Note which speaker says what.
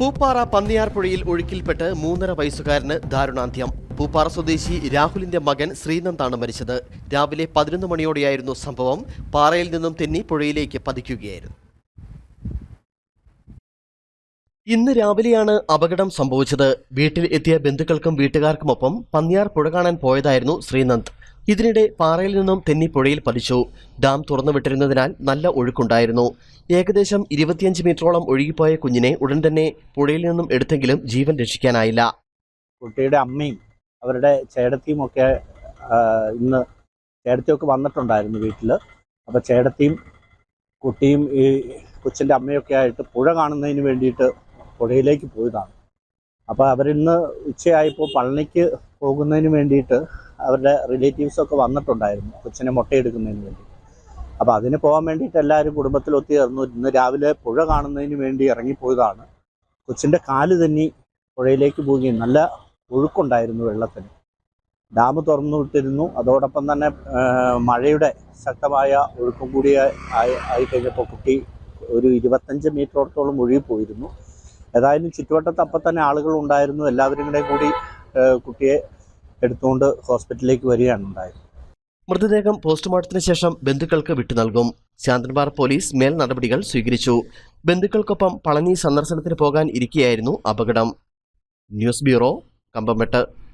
Speaker 1: പൂപ്പാറ പന്നിയാർപ്പുഴയിൽ ഒഴുക്കിൽപ്പെട്ട് മൂന്നര വയസ്സുകാരന് ദാരുണാന്ത്യം. പൂപ്പാറ സ്വദേശി രാഹുലിന്റെ മകൻ ശ്രീനന്ദാണ് മരിച്ചത്. രാവിലെ പതിനൊന്ന് മണിയോടെയായിരുന്നു സംഭവം. പാറയിൽ നിന്നും തെന്നി പുഴയിലേക്ക് പതിക്കുകയായിരുന്നു. ഇന്ന് രാവിലെയാണ് അപകടം സംഭവിച്ചത്. വീട്ടിൽ എത്തിയ ബന്ധുക്കൾക്കും വീട്ടുകാർക്കുമൊപ്പം പന്നിയാർ പുഴ കാണാൻ പോയതായിരുന്നു ശ്രീനന്ദ്. ഇതിനിടെ പാറയിൽ നിന്നും തെന്നി പുഴയിൽ പതിച്ചു. ഡാം തുറന്നുവിട്ടിരുന്നതിനാൽ നല്ല ഒഴുക്കുണ്ടായിരുന്നു. ഏകദേശം ഇരുപത്തിയഞ്ച് മീറ്ററോളം ഒഴുകിപ്പോയ കുഞ്ഞിനെ ഉടൻ തന്നെ പുഴയിൽ നിന്നും എടുത്തെങ്കിലും ജീവൻ രക്ഷിക്കാനായില്ല.
Speaker 2: കുട്ടിയുടെ അമ്മയും അവരുടെ ചേടത്തിയും ഒക്കെ ഇന്ന് ചേടത്തിയൊക്കെ വന്നിട്ടുണ്ടായിരുന്നു വീട്ടിൽ അപ്പോൾ ചേടത്തിയും കുട്ടിയും ഈ കൊച്ചിന്റെ അമ്മയൊക്കെ ആയിട്ട് പുഴ കാണുന്നതിന് വേണ്ടിയിട്ട് പുഴയിലേക്ക് പോയതാണ്. അപ്പോൾ അവരിന്ന് ഉച്ചയായപ്പോൾ പളനിക്ക് പോകുന്നതിന് വേണ്ടിയിട്ട് അവരുടെ റിലേറ്റീവ്സ് ഒക്കെ വന്നിട്ടുണ്ടായിരുന്നു കൊച്ചിനെ മുട്ടയെടുക്കുന്നതിന് വേണ്ടി. അപ്പോൾ അതിന് പോകാൻ വേണ്ടിയിട്ട് എല്ലാവരും കുടുംബത്തിൽ ഒത്തുചേർന്നു ഇന്ന് രാവിലെ പുഴ കാണുന്നതിന് വേണ്ടി ഇറങ്ങിപ്പോയതാണ്. കൊച്ചിന്റെ കാൽ തന്നെ പുഴയിലേക്ക് പോവുകയും നല്ല ഒഴുക്കുണ്ടായിരുന്നു വെള്ളത്തിന്. ഡാം തുറന്നു വിട്ടിരുന്നു. അതോടൊപ്പം തന്നെ മഴയുടെ ശക്തമായ ഒഴുക്കും കൂടി ആയി ആയിക്കഴിഞ്ഞപ്പോൾ കുട്ടി ഒരു ഇരുപത്തഞ്ച് മീറ്ററോടത്തോളം ഒഴുകി പോയിരുന്നു. ഏതായാലും ചുറ്റുവട്ടത്ത് അപ്പം തന്നെ ആളുകൾ ഉണ്ടായിരുന്നു. എല്ലാവരും കൂടെ കൂടി കുട്ടിയെ എടുത്തുകൊണ്ട് ഹോസ്പിറ്റലിലേക്ക് വരികയാണ് ഉണ്ടായത്.
Speaker 1: മൃതദേഹം പോസ്റ്റ്മോർട്ടത്തിന് ശേഷം ബന്ധുക്കൾക്ക് വിട്ടു നൽകും. ശാന്തൻപാറ പോലീസ് മേൽ നടപടികൾ സ്വീകരിച്ചു. ബന്ധുക്കൾക്കൊപ്പം പളനി സന്ദർശനത്തിന് പോകാൻ ഇരിക്കെയായിരുന്നു അപകടം. News bureau Kambammettu